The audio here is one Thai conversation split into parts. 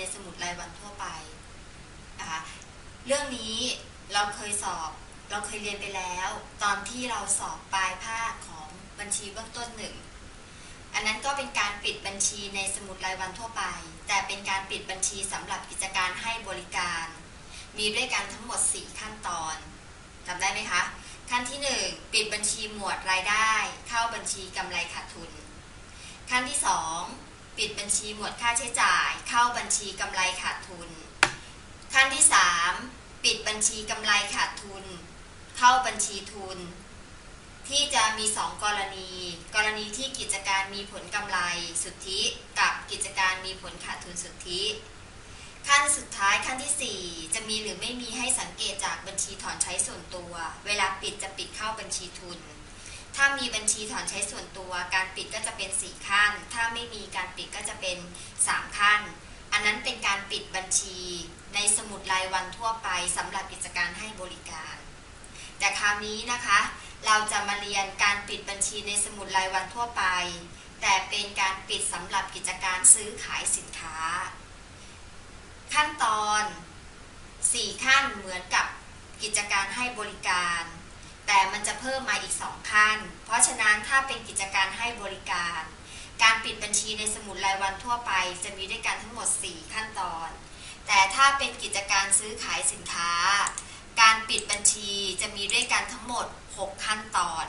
ในสมุดรายวันทั่วไปนะคะเรื่องนี้เราเคยสอบเราเคยเรียนไปแล้ว ตอนที่เราสอบปลายภาคของบัญชีเบื้องต้นหนึ่งอันนั้นก็เป็นการปิดบัญชีในสมุดรายวันทั่วไป แต่เป็นการปิดบัญชีสำหรับกิจการให้บริการ มีด้วยกันทั้งหมด 4 ขั้นตอนจำได้ไหมคะ ขั้นที่ 1 ปิดบัญชีหมวดรายได้ เข้าบัญชีกำไรขาดทุน ขั้นที่ 2 ปิดบัญชีหมวดค่าใช้จ่าย เข้าบัญชีกำไรขาดทุน ขั้นที่ 3 ปิดบัญชีกำไรขาดทุน เข้าบัญชีทุน ที่จะมี 2 กรณี กรณีที่กิจการมีผลกำไรสุทธิ กับกิจการมีผลขาดทุนสุทธิ ขั้นสุดท้ายขั้นที่ 4 จะมีหรือไม่มีให้สังเกตจากบัญชีถอนใช้ส่วนตัว เวลาปิดจะปิดเข้าบัญชีทุน ถ้ามีบัญชีถอนใช้ส่วนตัว การปิดก็จะเป็น 4 ขั้น ถ้าไม่มีการปิดก็จะเป็น 3 ขั้น อันนั้นเป็นการปิดบัญชีในสมุดรายวันทั่วไปสำหรับกิจการให้บริการ แต่คราวนี้นะคะ เราจะมาเรียนการปิดบัญชีในสมุดรายวันทั่วไป แต่เป็นการปิดสำหรับกิจการซื้อขายสินค้า ขั้นตอน 4 ขั้นเหมือนกับกิจการให้บริการ แต่มันจะเพิ่มมาอีก 2 ขั้น เพราะฉะนั้นถ้าเป็นกิจการให้บริการ การปิดบัญชีในสมุดรายวันทั่วไป จะมีด้วยกันทั้งหมด 4 ขั้นตอน แต่ถ้าเป็นกิจการซื้อขายสินค้า การปิดบัญชีจะมีด้วยกันทั้งหมด 6 ขั้นตอน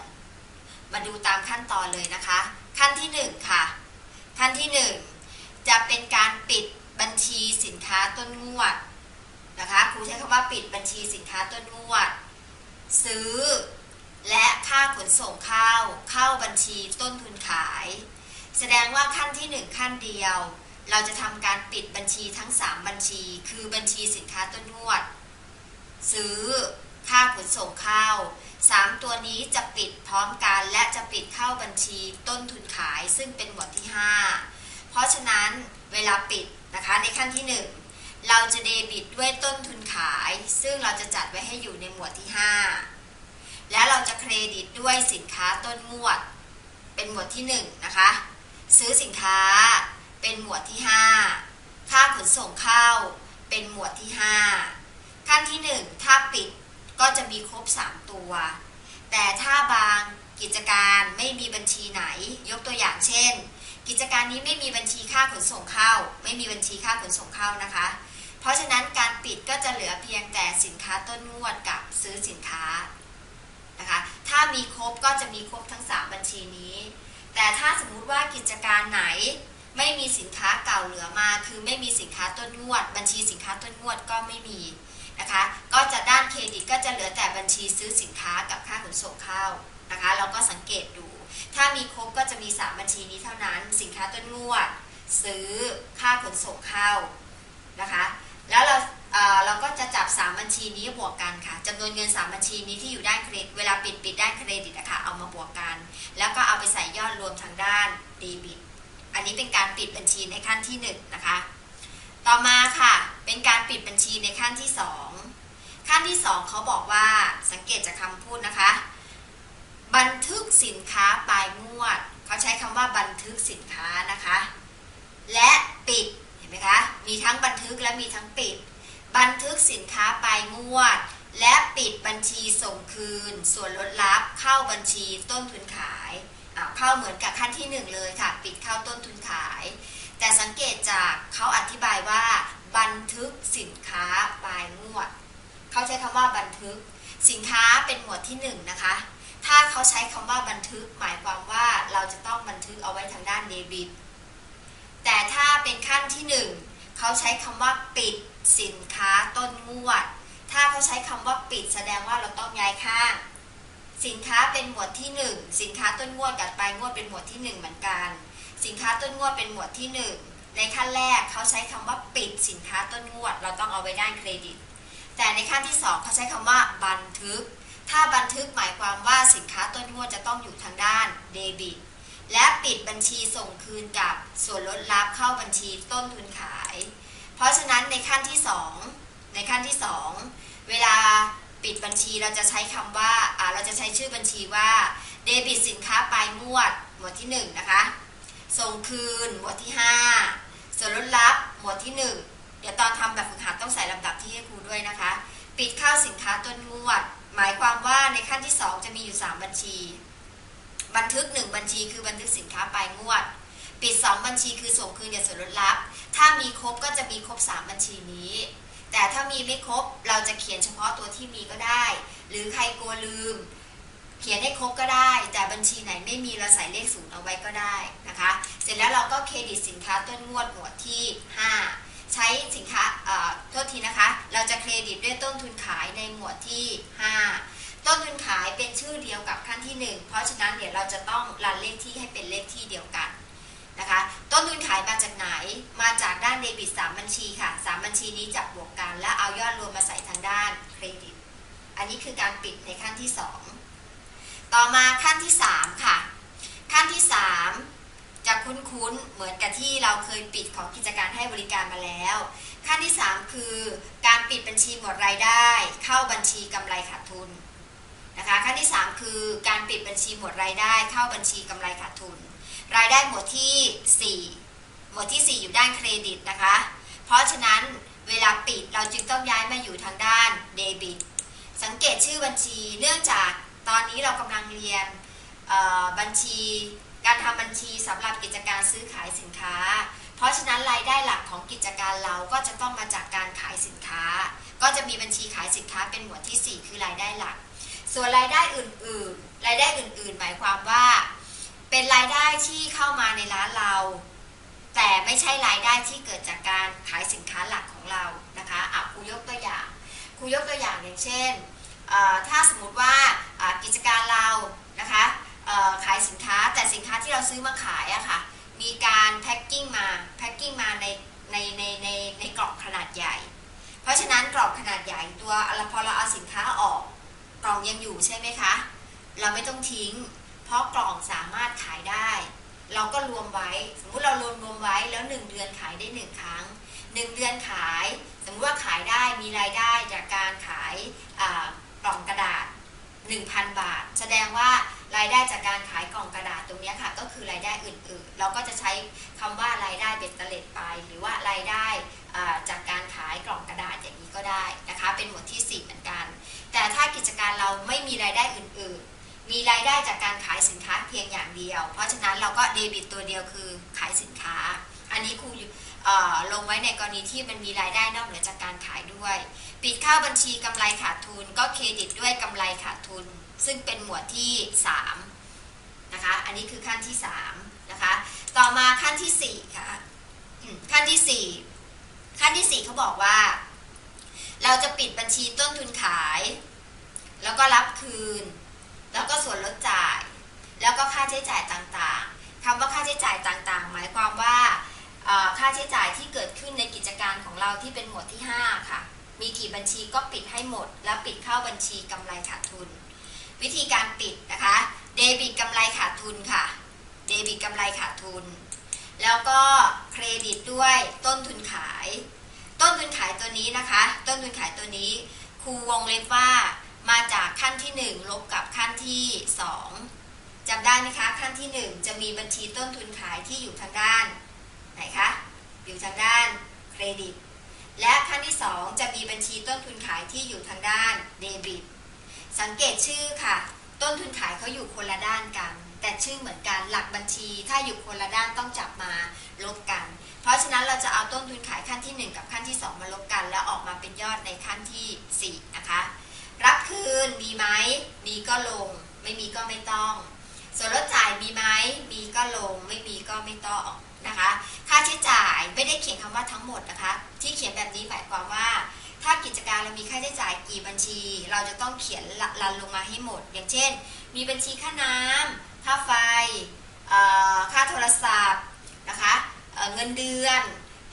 มาดูตามขั้นตอนเลยนะคะ ขั้นที่ 1 ค่ะ ขั้นที่ 1 จะเป็นการปิดบัญชีสินค้าต้นงวดนะคะครูใช้คำว่าปิดบัญชีสินค้าต้นงวด ซื้อ และค่าขนส่งข้าวเข้าบัญชีต้นทุนขาย แสดงว่าขั้นที่ 1 ขั้นเดียว เราจะทำการปิดบัญชีทั้ง 3 บัญชี คือบัญชีสินค้าต้นงวด ซื้อค่าขนส่งข้าวสามตัวนี้จะปิดพร้อมกันและจะปิดเข้าบัญชีต้นทุนขายซึ่งเป็นหมวดที่ 5 เพราะฉะนั้นเวลาปิดนะคะในขั้นที่ 1 เราจะเดบิตด้วยต้นทุนขาย ซึ่งเราจะจัดไว้ให้อยู่ในหมวดที่ 5 และเราจะเครดิตด้วยสินค้าต้นงวด เป็นหมวดที่1นะคะ ซื้อสินค้าเป็นหมวดที่ 5 ค่าขนส่งเข้าเป็นหมวดที่ 5 ขั้นที่ 1 ถ้าปิดก็จะมีครบ 3 ตัว แต่ถ้าบางกิจการไม่มีบัญชีไหน ยกตัวอย่างเช่น กิจการนี้ไม่มีบัญชีค่าขนส่งเข้า ไม่มีบัญชีค่าขนส่งเข้านะคะ เพราะฉะนั้นการปิดก็จะเหลือเพียงแต่สินค้าต้นงวดกับซื้อสินค้านะคะ ถ้ามีครบก็จะมีครบทั้ง 3 บัญชีนี้ แต่ถ้าสมมุติว่ากิจการไหนไม่มีสินค้าเก่าเหลือมา คือไม่มีสินค้าต้นงวด บัญชีสินค้าต้นงวดก็ไม่มีนะคะ ก็จะด้านเครดิตก็จะเหลือแต่บัญชีซื้อสินค้ากับค่าขนส่งเข้านะคะ เราก็สังเกตดู ถ้ามีครบก็จะมี 3 บัญชีนี้เท่านั้น สินค้าต้นงวด ซื้อค่าขนส่งเข้านะคะ แล้วเราเราก็จะจับ 3 บัญชีนี้บวกกันค่ะจำนวนเงิน 3 บัญชีนี้ที่อยู่ด้านเครดิตเวลาปิดปิดด้านเครดิตนะคะเอามาบวกกัน แล้วก็เอาไปใส่ยอดรวมทางด้านเดบิตอันนี้เป็นการปิดบัญชีในขั้นที่1นนะคะ ต่อมาค่ะเป็นการปิดบัญชีในขั้นที่ 2 ขั้นที่ 2เขาบอกว่าสังเกตจากคำพูดนะคะ บันทึกสินค้าปลายงวด เขาใช้คำว่าบันทึกสินค้านะคะ และปิด มีทั้งบันทึกและมีทั้งปิด บันทึกสินค้าปลายงวด และปิดบัญชีส่งคืน ส่วนลดลับเข้าบัญชีต้นทุนขายเข้าเหมือนกับขั้นที่ 1 เลยค่ะ ปิดเข้าต้นทุนขาย แต่สังเกตจากเขาอธิบายว่า บันทึกสินค้าปลายงวด เขาใช้คำว่าบันทึกสินค้าเป็นหมวดที่1นนะคะ ถ้าเขาใช้คำว่าบันทึกหมายความว่าเราจะต้องบันทึกเอาไว้ทางด้านเดบิต แต่ถ้าเป็นขั้นที่ 1 เขาใช้คำว่าปิดสินค้าต้นงวด ถ้าเขาใช้คำว่าปิดแสดงว่าเราต้องย้ายข้าง สินค้าเป็นหมวดที่ 1 สินค้าต้นงวดกับปลายงวดเป็นหมวดที่ 1 เหมือนกัน สินค้าต้นงวดเป็นหมวดที่ 1 ในขั้นแรกเขาใช้คำว่าปิดสินค้าต้นงวด เราต้องเอาไว้ด้านเครดิต แต่ในขั้นที่ 2เขาใช้คำว่าบันทึก ถ้าบันทึกหมายความว่าสินค้าต้นงวดจะต้องอยู่ทางด้านเดบิต และปิดบัญชีส่งคืนกับส่วนลดลับเข้าบัญชีต้นทุนขาย เพราะฉะนั้นในขั้นที่ 2 ในขั้นที่ 2 เวลาปิดบัญชีเราจะใช้คำว่าเราจะใช้ชื่อบัญชีว่าเดบิตสินค้าปลายงวด หมวดที่1นะคะส่งคืนหมวดที่ 5 ส่วนลดลับหมวดที่ 1 เดี๋ยวตอนทำแบบฝึกหัดต้องใส่ลำดับที่ให้ครูด้วยนะคะ ปิดเข้าสินค้าต้นงวด หมายความว่าในขั้นที่ 2 จะมีอยู่ 3 บัญชี บันทึก 1 บัญชีคือบันทึกสินค้าปลายงวด ปิด 2 บัญชีคือส่งคืนเดี๋ยวส่วนลดลับ ถ้ามีครบก็จะมีครบ 3 บัญชีนี้ แต่ถ้ามีไม่ครบเราจะเขียนเฉพาะตัวที่มีก็ได้ หรือใครกลัวลืม เขียนให้ครบก็ได้ แต่บัญชีไหนไม่มีเราใส่เลขศูนย์เอาไว้ก็ได้นะคะ เสร็จแล้วเราก็เครดิตสินค้าต้นงวดหมวดที่ 5 ใช้สินค้าเอ่อโทษทีนะคะ เราจะเครดิตด้วยต้นทุนขายในหมวดที่ 5 ต้นทุนขายเป็นชื่อเดียวกับขั้นที่ 1 เพราะฉะนั้นเดี๋ยวเราจะต้องรันเลขที่ให้เป็นเลขที่เดียวกันนะคะ ต้นทุนขายมาจากไหน มาจากด้านเดบิต3บัญชีค่ะ 3 บัญชีนี้จับบวกกัน แล้วเอายอดรวมมาใส่ทางด้านเครดิต อันนี้คือการปิดในขั้นที่ 2 ต่อมาขั้นที่ 3 ค่ะ ขั้นที่ 3 จะคุ้นๆ เหมือนกับที่เราเคยปิดของกิจการให้บริการมาแล้ว ขั้นที่ 3 คือ การปิดบัญชีหมดรายได้ เข้าบัญชีกำไรขาดทุน นะคะขั้นที่ 3 คือการปิดบัญชีหมวดรายได้เข้าบัญชีกำไรขาดทุน รายได้หมวดที่ 4 หมวดที่ 4 อยู่ด้านเครดิตนะคะ เพราะฉะนั้นเวลาปิดเราจึงต้องย้ายมาอยู่ทางด้านเดบิต สังเกตชื่อบัญชีเนื่องจากตอนนี้เรากำลังเรียนบัญชีการทำบัญชีสำหรับกิจการซื้อขายสินค้า เพราะฉะนั้นรายได้หลักของกิจการเราก็จะต้องมาจากการขายสินค้า ก็จะมีบัญชีขายสินค้าเป็นหมวดที่ 4 คือรายได้หลัก ส่วนรายได้อื่นๆ รายได้อื่นๆ หมายความว่า เป็นรายได้ที่เข้ามาในร้านเรา แต่ไม่ใช่รายได้ที่เกิดจากการขายสินค้าหลักของเรานะคะอะครูยกตัวอย่างครูยกตัวอย่างอย่างเช่น ถ้าสมมติว่ากิจการเรานะคะขายสินค้าแต่สินค้าที่เราซื้อมาขายอะค่ะมีการแพ็คกิ้งมาแพ็คกิ้งมาในในในในในกล่องขนาดใหญ่ เพราะฉะนั้นกล่องขนาดใหญ่ตัวพอเราเอาสินค้าออก กล่องยังอยู่ใช่ไหมคะ เราไม่ต้องทิ้ง เพราะกล่องสามารถขายได้ เราก็รวมไว้ สมมุติเรารวมรวมไว้แล้ว 1 เดือนขายได้ 1 ครั้ง 1 เดือนขาย สมมติว่าขายได้มีรายได้จากการขายกล่องกระดาษ 1,000 บาท แสดงว่ารายได้จากการขายกล่องกระดาษตรงนี้ค่ะ ก็คือรายได้อื่นๆ เราก็จะใช้คำว่ารายได้เบ็ดเตล็ดไป หรือว่ารายได้จากการขายกล่องกระดาษอย่างนี้ก็ได้นะคะ เป็นหมวดที่ 4 เหมือนกัน แต่ถ้ากิจการเราไม่มีรายได้อื่นๆ มีรายได้จากการขายสินค้าเพียงอย่างเดียว เพราะฉะนั้นเราก็เดบิตตัวเดียวคือขายสินค้า อันนี้ครูลงไว้ในกรณีที่มันมีรายได้นอกเหนือจากการขายด้วย ปิดเข้าบัญชีกำไรขาดทุน ก็เครดิตด้วยกำไรขาดทุน ซึ่งเป็นหมวดที่3นะคะ อันนี้คือขั้นที่3นะคะ ต่อมาขั้นที่4ค่ะ ขั้นที่ 4 ขั้นที่4เขาบอกว่า เราจะปิดบัญชีต้นทุนขาย แล้วก็รับคืน แล้วก็ส่วนลดจ่าย แล้วก็ค่าใช้จ่ายต่างๆคำว่าค่าใช้จ่ายต่างๆ หมายความว่าค่าใช้จ่ายที่เกิดขึ้นในกิจการของเราที่เป็นหมวดที่ 5 ค่ะ มีกี่บัญชีก็ปิดให้หมด แล้วปิดเข้าบัญชีกำไรขาดทุน วิธีการปิดนะคะเดบิตกำไรขาดทุนค่ะเดบิตกำไรขาดทุน แล้วก็เครดิตด้วยต้นทุนขาย ต้นทุนขายตัวนี้นะคะ ต้นทุนขายตัวนี้ครูวงเล็บว่ามาจากขั้นที่ 1 ลบกับขั้นที่ 2จำได้ไหมคะ ขั้นที่ 1 จะมีบัญชีต้นทุนขายที่อยู่ทางด้านไหนคะอยู่ทางด้านเครดิต และขั้นที่ 2 จะมีบัญชีต้นทุนขายที่อยู่ทางด้านเดบิต สังเกตชื่อค่ะ ต้นทุนขายเขาอยู่คนละด้านกัน แต่ชื่อเหมือนกันหลักบัญชีถ้าอยู่คนละด้านต้องจับมาลบกัน เพราะฉะนั้นเราจะเอาต้นทุนขายขั้นที่ 1 กับขั้นที่ 2 มาลบกัน แล้วออกมาเป็นยอดในขั้นที่ 4 นะคะ รับคืนมีไหมมีก็ลง ไม่มีก็ไม่ต้อง ส่วนลดจ่ายมีไหมมีก็ลง ไม่มีก็ไม่ต้องนะคะ ค่าใช้จ่ายไม่ได้เขียนคำว่าทั้งหมดนะคะ ที่เขียนแบบนี้หมายความว่า ถ้ากิจการเรามีค่าใช้จ่ายกี่บัญชี เราจะต้องเขียนรันลงมาให้หมด อย่างเช่น มีบัญชีค่าน้ำค่าไฟค่าโทรศัพท์นะคะ เงินเดือน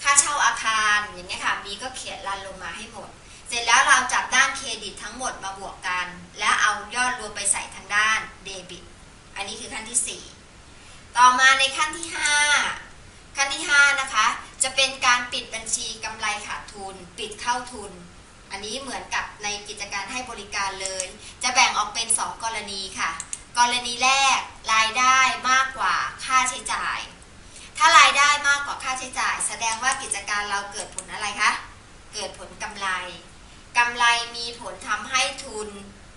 ค่าเช่าอาคารอย่างเงี้ยค่ะมีก็เขียนรันลงมาให้หมด เสร็จแล้วเราจับด้านเครดิตทั้งหมดมาบวกกัน และเอายอดรวมไปใส่ทางด้านเดบิต อันนี้คือขั้นที่ 4 ต่อมาในขั้นที่ 5 ขั้นที่ 5 นะคะ จะเป็นการปิดบัญชีกำไรขาดทุน ปิดเข้าทุน อันนี้เหมือนกับในกิจการให้บริการเลย จะแบ่งออกเป็น 2 กรณีค่ะ กรณีแรกรายได้มากกว่าค่าใช้จ่าย ถ้ารายได้มากกว่าค่าใช้จ่าย แสดงว่ากิจการเราเกิดผลอะไรคะ เกิดผลกำไรกำไรมีผลทำให้ทุน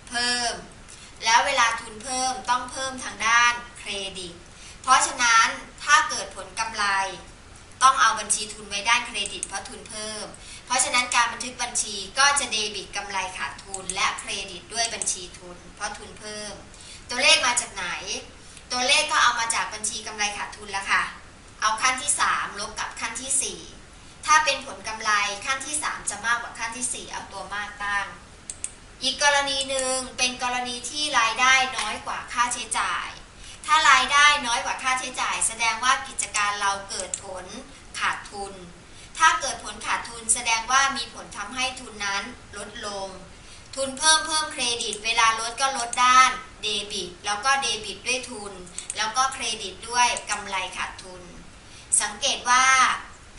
เพิ่ม แล้วเวลาทุนเพิ่มต้องเพิ่มทางด้านเครดิต เพราะฉะนั้นถ้าเกิดผลกำไร ต้องเอาบัญชีทุนไว้ด้านเครดิตเพราะทุนเพิ่ม เพราะฉะนั้นการบันทึกบัญชีก็จะเดบิตกำไรขาดทุน และเครดิตด้วยบัญชีทุน เพราะทุนเพิ่ม ตัวเลขมาจากไหน ตัวเลขก็เอามาจากบัญชีกำไรขาดทุนแล้วค่ะ เอาขั้นที่ 3 ลบกับขั้นที่ 4 ถ้าเป็นผลกำไรขั้นที่ 3 จะมากกว่าขั้นที่ 4 เอาตัวมากตั้ง อีกกรณีหนึ่งเป็นกรณีที่รายได้น้อยกว่าค่าใช้จ่าย ถ้ารายได้น้อยกว่าค่าใช้จ่าย แสดงว่ากิจการเราเกิดผลขาดทุน ถ้าเกิดผลขาดทุนแสดงว่ามีผลทำให้ทุนนั้นลดลง ทุนเพิ่มเพิ่มเครดิต เวลาลดก็ลดด้านเดบิตแล้วก็เดบิตด้วยทุน แล้วก็เครดิตด้วยกำไรขาดทุน สังเกตว่า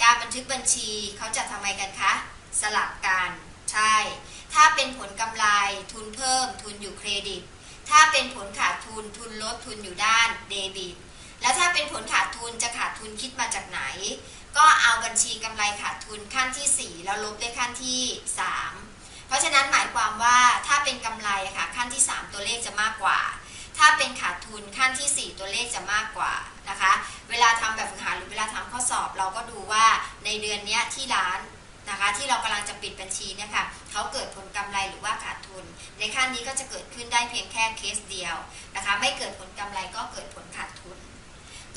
การบันทึกบัญชีเขาจะทำไมกันคะ สลับกันใช่ ถ้าเป็นผลกำไรทุนเพิ่มทุนอยู่เครดิต ถ้าเป็นผลขาดทุนทุนลดทุนอยู่ด้านเดบิต แล้วถ้าเป็นผลขาดทุนจะขาดทุนคิดมาจากไหน ก็เอาบัญชีกำไรขาดทุนขั้นที่ 4 แล้วลบด้วยขั้นที่ 3 เพราะฉะนั้นหมายความว่าถ้าเป็นกำไรค่ะขั้นที่ 3 ตัวเลขจะมากกว่า ถ้าเป็นขาดทุนขั้นที่ 4 ตัวเลขจะมากกว่านะคะ เวลาทำแบบฝึกหัดหรือเวลาทำข้อสอบเราก็ดูว่าในเดือนนี้ที่ร้านนะคะที่เรากำลังจะปิดบัญชีเนี่ยค่ะเขาเกิดผลกำไรหรือว่าขาดทุน ในขั้นนี้ก็จะเกิดขึ้นได้เพียงแค่เคสเดียวนะคะ ไม่เกิดผลกำไรก็เกิดผลขาดทุน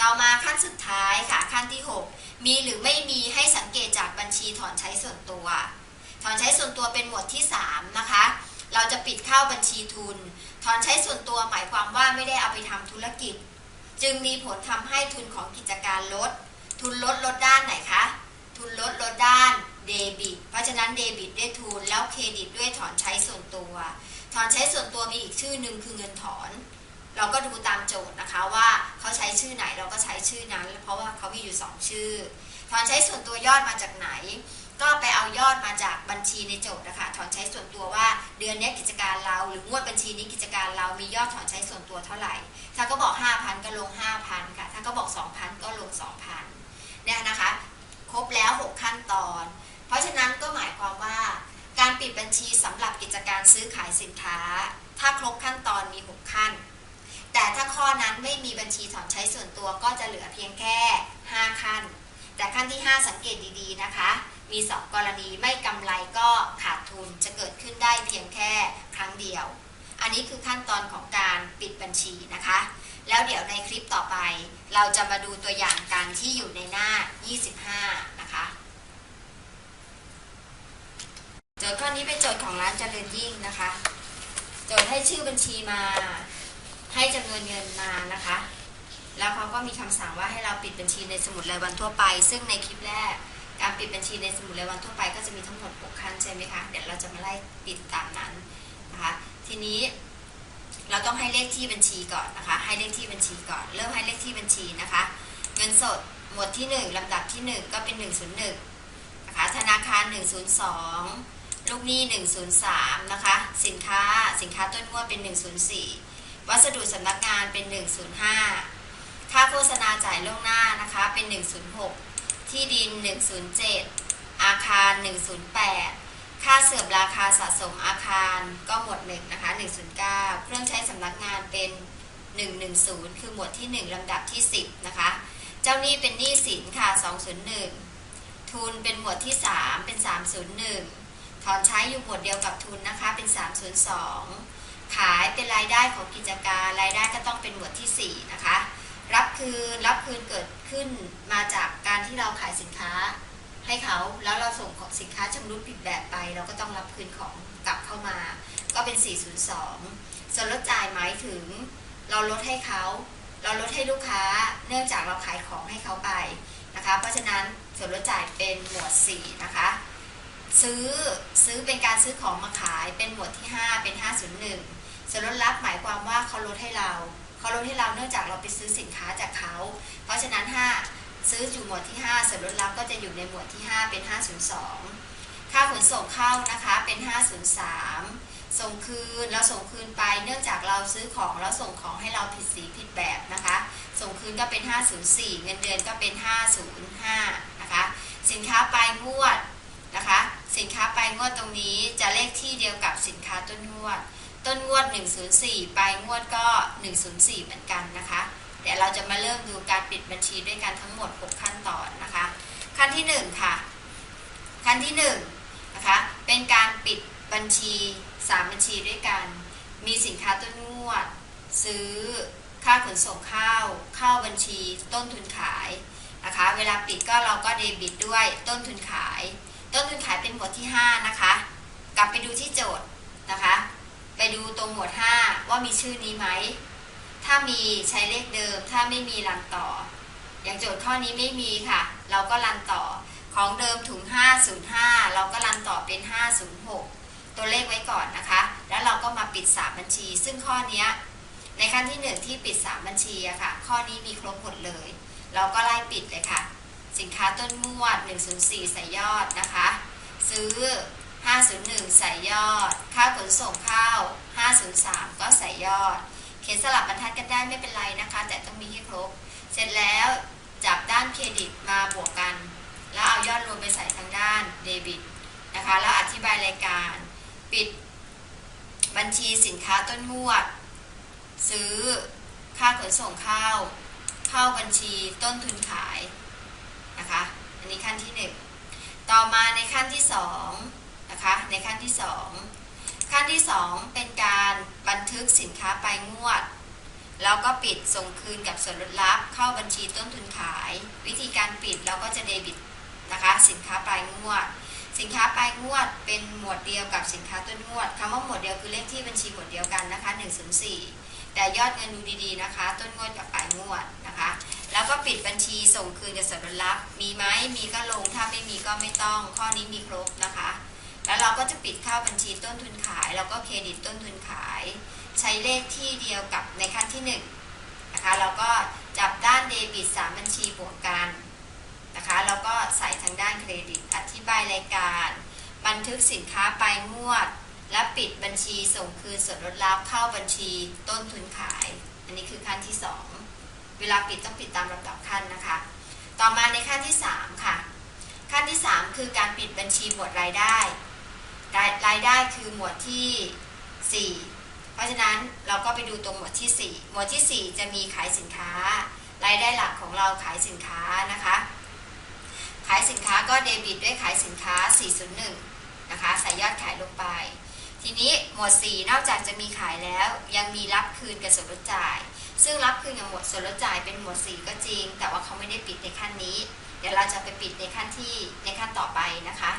ต่อมาขั้นสุดท้ายค่ะขั้นที่ 6 มีหรือไม่มีให้สังเกตจากบัญชีถอนใช้ส่วนตัว ถอนใช้ส่วนตัวเป็นหมวดที่ 3 นะคะ เราจะปิดเข้าบัญชีทุน ถอนใช้ส่วนตัวหมายความว่าไม่ได้เอาไปทำธุรกิจ จึงมีผลทำให้ทุนของกิจการลด ทุนลดลดด้านไหนคะ ทุนลดลดด้านเดบิต เพราะฉะนั้นเดบิตด้วยทุนแล้วเครดิตด้วยถอนใช้ส่วนตัว ถอนใช้ส่วนตัวมีอีกชื่อหนึ่งคือเงินถอน เราก็ดูตามโจทย์นะคะว่าเขาใช้ชื่อไหนเราก็ใช้ชื่อนั้น เพราะว่าเขามีอยู่ 2 ชื่อ ถอนใช้ส่วนตัวยอดมาจากไหน ก็ไปเอายอดมาจากบัญชีในโจทย์นะคะถอนใช้ส่วนตัวว่าเดือนนี้กิจการเรา หรืองวดบัญชีนี้กิจการเรามียอดถอนใช้ส่วนตัวเท่าไหร่ ถ้าก็บอก 5,000 ก็ลง 5,000 ค่ะ ถ้าก็บอก 2,000 ก็ลง 2,000เนี่ยนะคะ ครบแล้ว 6 ขั้นตอน เพราะฉะนั้นก็หมายความว่าการปิดบัญชีสำหรับกิจการซื้อขายสินค้า ถ้าครบขั้นตอนมี 6 ขั้น แต่ถ้าข้อนั้นไม่มีบัญชีถอนใช้ส่วนตัวก็จะเหลือเพียงแค่ 5 ขั้น แต่ขั้นที่ 5 สังเกตดีๆนะคะ มี 2 กรณีไม่กำไรก็ขาดทุนจะเกิดขึ้นได้เพียงแค่ครั้งเดียว อันนี้คือขั้นตอนของการปิดบัญชีนะคะ แล้วเดี๋ยวในคลิปต่อไป เราจะมาดูตัวอย่างการที่อยู่ในหน้า 25 นะคะโจทย์ข้อนี้เป็นโจทย์ของร้านเจริญยิ่งนะคะ โจทย์ให้ชื่อบัญชีมาให้จำนวนเงินมานะคะ แล้วเขาก็มีคำสั่งว่าให้เราปิดบัญชีในสมุดรายวันทั่วไป ซึ่งในคลิปแรก การปิดบัญชีในสมุดรายวันทั่วไปก็จะมีทั้งหมด 6 ขั้นใช่ไหมคะ เดี๋ยวเราจะมาไล่ปิดตามนั้นนะคะ ทีนี้เราต้องให้เลขที่บัญชีก่อนนะคะ ให้เลขที่บัญชีก่อน เริ่มให้เลขที่บัญชีนะคะ เงินสดหมวดที่ 1ลำดับที่ 1 ก็เป็น 101นะคะ ธนาคาร 102 ลูกหนี้ 103 นะคะ สินค้า สินค้าต้นงวดเป็น 104 วัสดุสำนักงานเป็น 105 ค่าโฆษณาจ่ายล่วงหน้านะคะ เป็น 106 ที่ดิน 107 อาคาร 108 ค่าเสื่อมราคาสะสมอาคารก็หมวด1นะคะ 109 เครื่องใช้สำนักงานเป็น 110 คือหมวดที่ 1 ลำดับที่ 10 นะคะ เจ้าหนี้เป็นหนี้สินค่ะ 201 ทุนเป็นหมวดที่ 3 เป็น 301 ถอนใช้อยู่หมวดเดียวกับทุนนะคะ เป็น 302 ขายเป็นรายได้ของกิจการ รายได้ก็ต้องเป็นหมวดที่ 4 นะคะ รับคืนรับคืนเกิดขึ้นมาจากการที่เราขายสินค้าให้เขาแล้วเราส่งของสินค้าชำรุดผิดแบบไป เราก็ต้องรับคืนของกลับเข้ามา ก็เป็น 402 ส่วนลดจ่ายหมายถึง เราลดให้เขา เราลดให้ลูกค้า เนื่องจากเราขายของให้เขาไปนะคะ เพราะฉะนั้นส่วนลดจ่ายเป็นหมวด 4 นะคะ ซื้อซื้อเป็นการซื้อของมาขายเป็นหมวดที่ 5 เป็น 501 ส่วนลดรับหมายความว่าเขาลดให้เรา เขาลดให้เราเนื่องจากเราไปซื้อสินค้าจากเขา เพราะฉะนั้น 5 ซื้ออยู่หมวดที่ 5 ส่วนลดรับก็จะอยู่ในหมวดที่ 5 เป็น 502 ค่าขนส่งเข้านะคะเป็น 503 ส่งคืนเราส่งคืนไปเนื่องจากเราซื้อของแล้วส่งของให้เราผิดสีผิดแบบนะคะ ส่งคืนก็เป็น 504 เงินเดือนก็เป็น 505 นะคะ สินค้าปลายงวดนะคะ สินค้าปลายงวดตรงนี้จะเลขที่เดียวกับสินค้าต้นงวด ต้นงวด 104 ปลายงวดก็ 104 เหมือนกันนะคะ เดี๋ยวเราจะมาเริ่มดูการปิดบัญชีด้วยกันทั้งหมด 6 ขั้นตอนนะคะ ขั้นที่ 1 ค่ะ ขั้นที่1นะคะเป็นการปิดบัญชี 3 บัญชีด้วยกัน มีสินค้าต้นงวด ซื้อค่าขนส่งข้าวเข้าบัญชีต้นทุนขายนะคะ เวลาปิดก็เราก็เดบิตด้วยต้นทุนขาย ต้นทุนขายเป็นหมวดที่ 5 นะคะ กลับไปดูที่โจทย์นะคะ ไปดูตรงหมวด 5 ว่ามีชื่อนี้ไหม ถ้ามีใช้เลขเดิม ถ้าไม่มีรันต่อ อย่างโจทย์ข้อนี้ไม่มีค่ะ เราก็รันต่อ ของเดิมถุง 505 เราก็รันต่อเป็น 506 ตัวเลขไว้ก่อนนะคะ แล้วเราก็มาปิด 3 บัญชี ซึ่งข้อนี้ในขั้นที่ 1 ที่ปิด 3 บัญชีอะค่ะ ข้อนี้มีครบหมดเลย เราก็ไล่ปิดเลยค่ะ สินค้าต้นงวด 104 ใส่ยอดนะคะ ซื้อ 501 ใส่ยอด ค่าขนส่งข้าว 503 ก็ใส่ยอด เขียนสลับบรรทัดกันได้ไม่เป็นไรนะคะ แต่ต้องมีให้ครบ เสร็จแล้วจับด้านเครดิตมาบวกกัน แล้วเอายอดรวมไปใส่ทางด้านเดบิตนะคะ แล้วอธิบายรายการ ปิดบัญชีสินค้าต้นงวด ซื้อค่าขนส่งข้าว เข้าบัญชีต้นทุนขายนะคะ อันนี้ขั้นที่หนึ่งต่อมาในขั้นที่สอง นะคะในขั้นที่สองขั้นที่สองเป็นการบันทึกสินค้าปลายงวด แล้วก็ปิดส่งคืนกับส่วนลดลับเข้าบัญชีต้นทุนขาย วิธีการปิดเราก็จะเดบิตนะคะสินค้าปลายงวด สินค้าปลายงวดเป็นหมวดเดียวกับสินค้าต้นงวดคำว่าหมวดเดียวคือเลขที่บัญชีหมวดเดียวกันนะคะ104 แต่ยอดเงินดูดีๆนะคะ ต้นงวดกับปลายงวดนะคะ แล้วก็ปิดบัญชีส่งคืนกับส่วนลดลับ มีไหมมีก็ลงถ้าไม่มีก็ไม่ต้อง ข้อนี้มีครบนะคะ แล้วเราก็จะปิดเข้าบัญชีต้นทุนขาย แล้วก็เครดิตต้นทุนขาย ใช้เลขที่เดียวกับในขั้นที่1นนะคะเราก็จับด้านเดบิต 3 บัญชีบวกกันนะคะแล้วก็ใส่ทางด้านเครดิตอธิบายรายการ บันทึกสินค้าปลายงวด และปิดบัญชีส่งคืนส่วนลดลับเข้าบัญชีต้นทุนขาย อันนี้คือขั้นที่ 2 เวลาปิดต้องปิดตามลำดับขั้นนะคะ ต่อมาในขั้นที่ 3 ค่ะ ขั้นที่ 3 คือการปิดบัญชีหมวดรายได้ รายรายได้คือหมวดที่ 4 เพราะฉะนั้นเราก็ไปดูตรงหมวดที่ 4 หมวดที่ 4 จะมีขายสินค้า รายได้หลักของเราขายสินค้านะคะ ขายสินค้าก็เดบิตด้วยขายสินค้า 401 นะคะ ใส่ยอดขายลงไป ทีนี้หมวด 4 นอกจากจะมีขายแล้วยังมีรับคืนกับส่วนลดจ่าย ซึ่งรับคืนกับหมวดส่วนลดจ่ายเป็นหมวด 4 ก็จริง แต่ว่าเขาไม่ได้ปิดในขั้นนี้ เดี๋ยวเราจะไปปิดในขั้นที่ในขั้นต่อไปนะคะ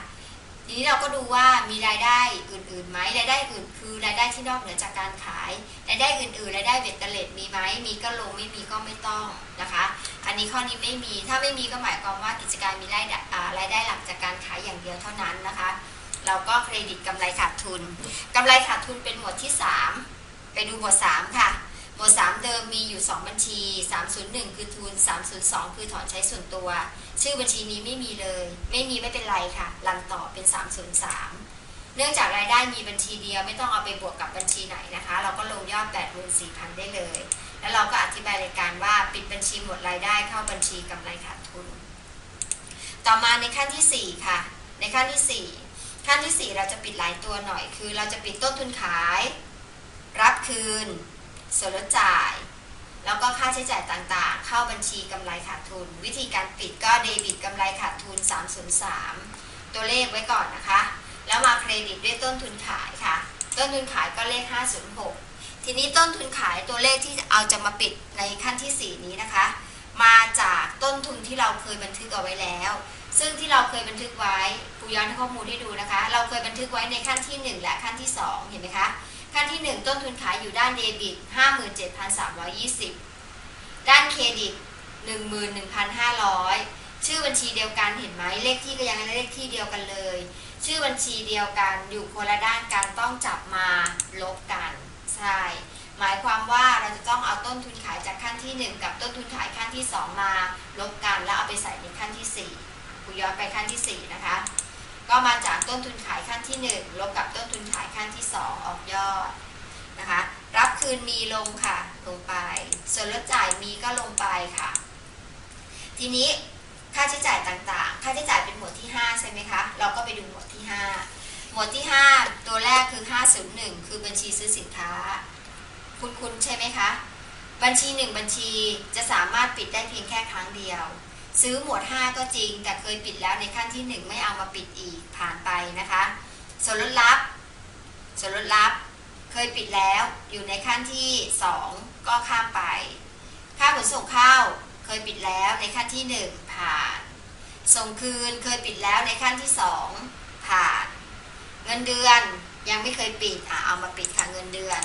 ทีนี้เราก็ดูว่ามีรายได้อื่นๆไหมรายได้อื่นคือรายได้ที่นอกเหนือจากการขาย รายได้อื่นๆรายได้เบ็ดเตล็ดมีไหมมีก็ลงไม่มีก็ไม่ต้องนะคะ อันนี้ข้อนี้ไม่มีถ้าไม่มีก็หมายความว่ากิจการมีรายได้รายได้หลักจากการขายอย่างเดียวเท่านั้นนะคะ เราก็เครดิตกำไรขาดทุนกำไรขาดทุนเป็นหมวดที่ 3 ไปดูหมวด3ค่ะ หมวด 3 เดิมมีอยู่ 2 บัญชี 301 คือทุน 302 คือถอนใช้ส่วนตัว ชื่อบัญชีนี้ไม่มีเลย ไม่มีไม่เป็นไรค่ะรันต่อเป็น 303 เนื่องจากรายได้มีบัญชีเดียวไม่ต้องเอาไปบวกกับบัญชีไหนนะคะ เราก็ลงยอด 84,000 ได้เลย แล้วเราก็อธิบายรายการว่าปิดบัญชีหมดรายได้เข้าบัญชีกำไรขาดทุน ต่อมาในขั้นที่ 4 ค่ะ ในขั้นที่ 4 ขั้นที่ 4 เราจะปิดหลายตัวหน่อย คือ เราจะปิดต้นทุนขาย รับคืน ส่วนลดจ่าย แล้วก็ค่าใช้จ่ายต่างๆ เข้าบัญชีกำไรขาดทุน วิธีการปิดก็เดบิตกำไรขาดทุน 303 ตัวเลขไว้ก่อนนะคะ แล้วมาเครดิตด้วยต้นทุนขายค่ะ ต้นทุนขายก็เลข 506 ทีนี้ต้นทุนขายตัวเลขที่เอาจะมาปิดในขั้นที่ 4 นี้นะคะ มาจากต้นทุนที่เราเคยบันทึกเอาไว้แล้วซึ่งที่เราเคยบันทึกไว้ปูย้อนข้อมูลให้ดูนะคะ เราเคยบันทึกไว้ในขั้นที่ 1 และขั้นที่ 2 เห็นไหมคะ ขั้นที่ 1 ต้นทุนขายอยู่ด้านเดบิต 57,320 ด้านเครดิต 11,500 ชื่อบัญชีเดียวกันเห็นไหมเลขที่ก็ยังเลขที่เดียวกันเลย ชื่อบัญชีเดียวกันอยู่คนละด้านกันต้องจับมาลบกันใช่หมายความว่าเราจะต้องเอาต้นทุนขายจากขั้นที่ 1 กับต้นทุนขายขั้นที่ 2 มาลบกันแล้วเอาไปใส่ในขั้นที่4คุย้อนไปขั้นที่ 4 นะคะ ก็มาจากต้นทุนขายขั้นที่ 1 ลบกับต้นทุนขายขั้นที่ 2 ออกยอดนะคะ รับคืนมีลงค่ะ ลงไป ส่วนลดจ่ายมีก็ลงไปค่ะ ทีนี้ค่าใช้จ่ายต่างๆ ค่าใช้จ่ายเป็นหมวดที่ 5 ใช่ไหมคะ เราก็ไปดูหมวดที่ 5 หมวดที่ 5 ตัวแรกคือ 501 คือบัญชีซื้อสินค้า คุณคุณใช่ไหมคะ บัญชี 1 บัญชีจะสามารถปิดได้เพียงแค่ครั้งเดียว ซื้อหมวด 5 ก็จริง แต่เคยปิดแล้วในขั้นที่ 1 ไม่เอามาปิดอีกผ่านไปนะคะ ส่วนลดลับ ส่วนลดลับเคยปิดแล้วอยู่ในขั้นที่ 2 ก็ข้ามไป ค่าขนส่งเข้าเคยปิดแล้วในขั้นที่ 1 ผ่าน ส่งคืนเคยปิดแล้วในขั้นที่ 2 ผ่าน เงินเดือนยังไม่เคยปิดอะเอามาปิดค่ะเงินเดือน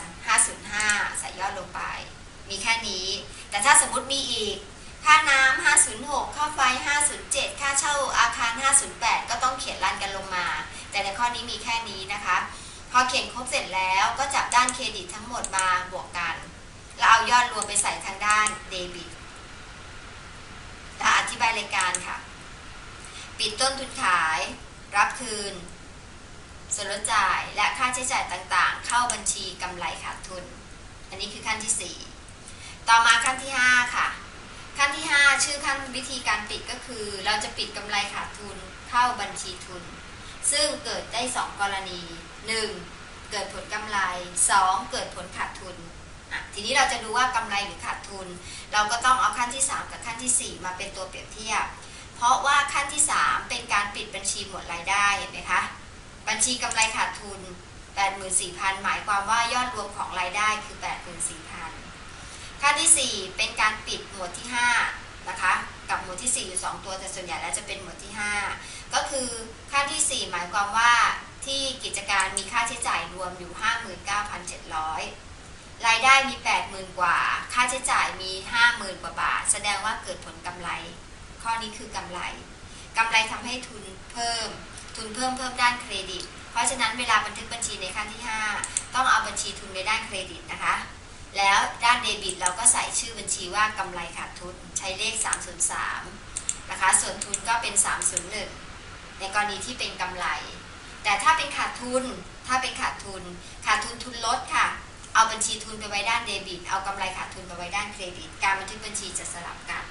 505 ใส่ยอดลงไป มีแค่นี้ แต่ถ้าสมมติมีอีก ค่าน้ำ506 ค่าไฟ 507 ค่าเช่าอาคาร 508 ก็ต้องเขียนรันกันลงมา แต่ในข้อนี้มีแค่นี้นะคะ พอเขียนครบเสร็จแล้วก็จับด้านเครดิตทั้งหมดมาบวกกัน แล้วเอายอดรวมไปใส่ทางด้านเดบิตและอธิบายรายการค่ะ ปิดต้นทุนขาย รับคืน ส่วนลดจ่ายและค่าใช้จ่ายต่างๆ เข้าบัญชีกำไรขาดทุน อันนี้คือขั้นที่ 4 ต่อมาขั้นที่ 5 ค่ะ ขั้นที่ 5 ชื่อขั้นวิธีการปิดก็คือ เราจะปิดกำไรขาดทุนเข้าบัญชีทุน ซึ่งเกิดได้ 2 กรณี 1. เกิดผลกำไร 2. เกิดผลขาดทุน ทีนี้เราจะดูว่ากำไรหรือขาดทุน เราก็ต้องเอาขั้นที่ 3 กับขั้นที่ 4 มาเป็นตัวเปรียบเทียบ เพราะว่าขั้นที่ 3 เป็นการปิดบัญชีหมดรายได้เห็นไหมคะ บัญชีกำไรขาดทุน 84,000 หมายความว่ายอดรวมของรายได้คือ 84,000 ขั้นที่ 4 เป็นการปิดหมวดที่5นะคะกับหมวดที่ 4 อยู่ 2 ตัวแต่ส่วนใหญ่แล้วจะเป็นหมวดที่ 5 ก็คือขั้นที่ 4 หมายความว่าที่กิจการมีค่าใช้จ่ายรวมอยู่ 59,700 รายได้มี 80,000 กว่า ค่าใช้จ่ายมี 50,000 กว่าบาท แสดงว่าเกิดผลกำไร ข้อนี้คือกำไรกำไรทำให้ทุนเพิ่ม ทุนเพิ่มเพิ่มด้านเครดิต เพราะฉะนั้นเวลาบันทึกบัญชีในขั้นที่ 5 ต้องเอาบัญชีทุนในด้านเครดิตนะคะ แล้วด้านเดบิตเราก็ใส่ชื่อบัญชีว่ากำไรขาดทุนใช้เลข 303 นะคะ ส่วนทุนก็เป็น 301 ในกรณีที่เป็นกำไร แต่ถ้าเป็นขาดทุนถ้าเป็นขาดทุน ขาดทุนทุนลดค่ะ เอาบัญชีทุนไปไว้ด้านเดบิต เอากำไรขาดทุนไปไว้ด้านเครดิต การบันทึกบัญชีจะสลับกัน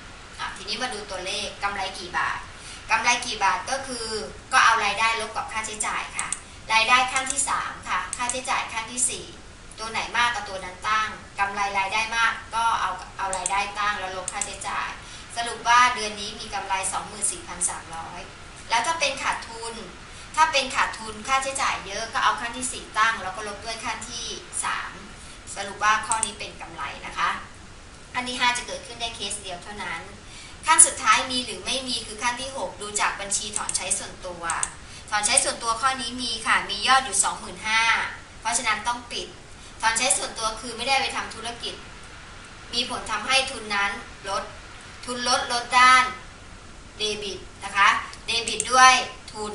ทีนี้มาดูตัวเลขกำไรกี่บาทกำไรกี่บาทก็คือก็เอารายได้ลบกับค่าใช้จ่ายค่ะ รายได้ขั้นที่ 3 ค่ะ ค่าใช้จ่ายขั้นที่ 4 ตัวไหนมากกับตัวนั้นตั้งกำไรรายได้มากก็เอาเอารายได้ตั้งแล้วลบค่าใช้จ่าย สรุปว่าเดือนนี้มีกำไร 24,300 แล้วถ้าเป็นขาดทุน ถ้าเป็นขาดทุนค่าใช้จ่ายเยอะก็เอาขั้นที่ 4 ตั้ง แล้วก็ลบด้วยขั้นที่ 3 สรุปว่าข้อนี้เป็นกำไรนะคะอันที่ 5 จะเกิดขึ้นได้เคสเดียวเท่านั้น ขั้นสุดท้ายมีหรือไม่มีคือขั้นที่ 6 ดูจากบัญชีถอนใช้ส่วนตัว ถอนใช้ส่วนตัวข้อนี้มีค่ะ มียอดอยู่ 25,000เพราะฉะนั้นต้องปิด ถอนใช้ส่วนตัวคือไม่ได้ไปทำธุรกิจ มีผลทำให้ทุนนั้นลด ทุนลดลดด้านเดบิตนะคะ เดบิตด้วยทุน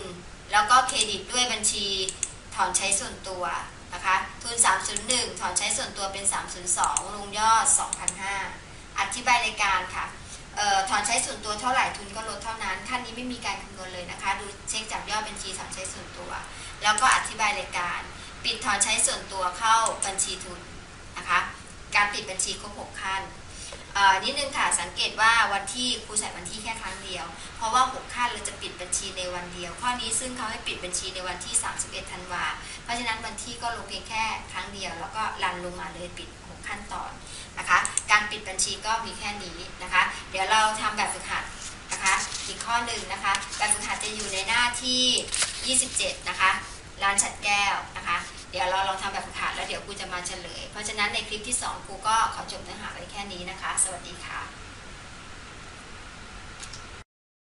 แล้วก็เครดิตด้วยบัญชีถอนใช้ส่วนตัวนะคะ ทุน 301 ถอนใช้ส่วนตัวเป็น 302 ลงยอด2,500อธิบายรายการค่ะเอ่อถอนใช้ส่วนตัวเท่าไหร่ทุนก็ลดเท่านั้น ขั้นนี้ไม่มีการคำนวณเลยนะคะ ดูเช็คจากยอดบัญชีถอนใช้ส่วนตัว แล้วก็อธิบายรายการ ปิดถอนใช้ส่วนตัวเข้าบัญชีทุนนะคะ การปิดบัญชีครบ6ขั้นอ่อนิดนึงค่ะสังเกตว่าวันที่ครูใส่วันที่แค่ครั้งเดียว เพราะว่า 6 ขั้นเราจะปิดบัญชีในวันเดียว ข้อนี้ซึ่งเขาให้ปิดบัญชีในวันที่ 31 ธันวาเพราะฉะนั้นวันที่ก็ลงเพียงแค่ครั้งเดียว แล้วก็รันลงมาเลยปิด 6 ขั้นตอนนะคะ การปิดบัญชีก็มีแค่นี้นะคะ เดี๋ยวเราทำแบบฝึกหัดนะคะ อีกข้อหนึ่งนะคะ แบบฝึกหัดจะอยู่ในหน้าที่ 27 นะคะ ร้านฉัดแก้วนะคะ เดี๋ยวเราลองทำแบบฝึกหัดแล้วเดี๋ยวครูจะมาเฉลย เพราะฉะนั้นในคลิปที่ 2ครูก็ขอจบเนื้อหาไว้แค่นี้นะคะ สวัสดีค่ะ